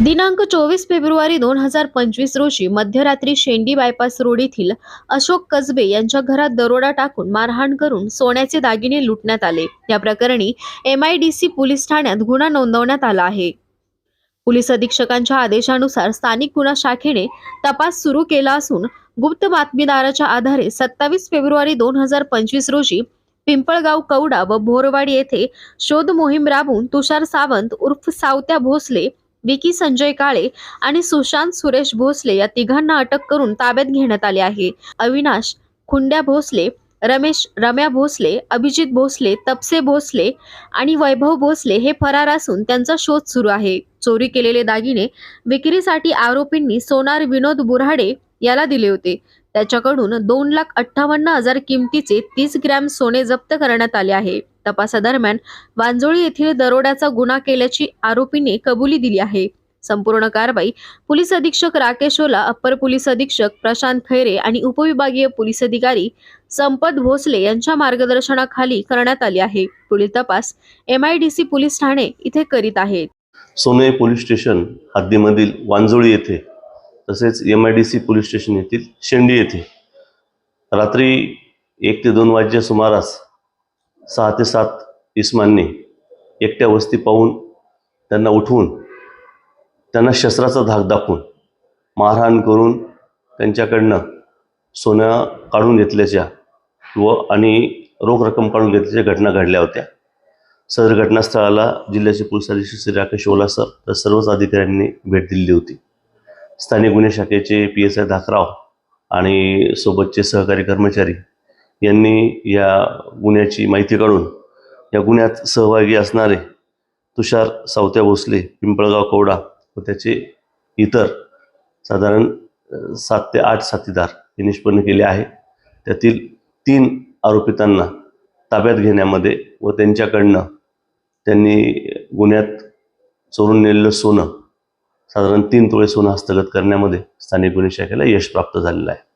दिनांक चोवीस फेब्रुवारी दोन हजार पंचवीस रोजी मध्यरात्री शेंडी बायपास रोड येथील अशोक कसबे यांच्या घरात दरोडा टाकून मारहाण करून सोन्याचे दागिने लुटण्यात आले. या प्रकरणी एम पोलीस ठाण्यात गुन्हा नोंदवण्यात आला आहे. पोलीस अधीक्षकांच्या आदेशानुसार स्थानिक गुन्हा शाखेने तपास सुरू केला असून गुप्त बातमीदाराच्या आधारे सत्तावीस फेब्रुवारी दोन हजार पंचवीस रोजी पिंपळगाव कवडा व भोरवाडी येथे शोध मोहीम राबवून तुषार सावंत उर्फ सावत्या भोसले विकी संजय काळे आणि सुशांत सुरेश भोसले या तिघांना अटक करून ताब्यात घेण्यात आले आहे. अविनाश खुंड्या भोसले रमेश रम्या भोसले अभिजित भोसले तपसे भोसले आणि वैभव भोसले हे फरार असून त्यांचा शोध सुरू आहे. चोरी केलेले दागिने विक्रीसाठी आरोपींनी सोनार विनोद बुराडे याला दिले होते. त्याच्याकडून दोन लाख अठ्ठावन्न हजार किमतीचे तीस ग्रॅम सोने जप्त करण्यात आले आहे. तपासादरम्यान वांजोळी येथील दरोड्याचा गुन्हा केल्याची आरोपीने कबुली दिली आहे. संपूर्ण कारवाई पोलीस अधीक्षक राकेश ओला अप्पर पोलीस अधीक्षक प्रशांत खैरे आणि उपविभागीय पोलीस अधिकारी संपत भोसले यांच्या मार्गदर्शनाखाली करण्यात आली आहे. पुढील तपास M I D C police Thane इथे करीत आहेत. सोने पोलीस स्टेशन हद्दीमधील वांजोळी येथे तसेच M I D C police station येथील शेंडी येथे रात्री एक ते दोन वाजच्या सुमारास सहा ते सात इस्मांनी एकट्या वस्ती पाहून त्यांना उठवून त्यांना शस्त्राचा धाक दाखवून मारहाण करून त्यांच्याकडनं सोनं काढून घेतल्याच्या व आणि रोख रक्कम काढून घेतल्याच्या घटना घडल्या होत्या. सदर घटनास्थळाला जिल्ह्याचे पोलीस अधीक्षक श्री राकेश ओला सर तर सर्वच अधिकाऱ्यांनी भेट दिली होती. स्थानिक गुन्हे शाखेचे पी एस आय धाकराव आणि सोबतचे सहकारी कर्मचारी यांनी या गुन्ह्याची माहिती काढून या गुन्ह्यात सहभागी असणारे तुषार सावत्या भोसले पिंपळगाव कवडा व त्याचे इतर साधारण सात ते आठ साथीदार हे निष्पन्न केले आहे. त्यातील तीन आरोपितांना ताब्यात घेण्यामध्ये व त्यांच्याकडनं त्यांनी गुन्ह्यात चोरून नेलेलं सोनं साधारण तीन तोळे सोनं हस्तगत करण्यामध्ये स्थानिक गुन्हे शाखेला यश प्राप्त झालेलं आहे.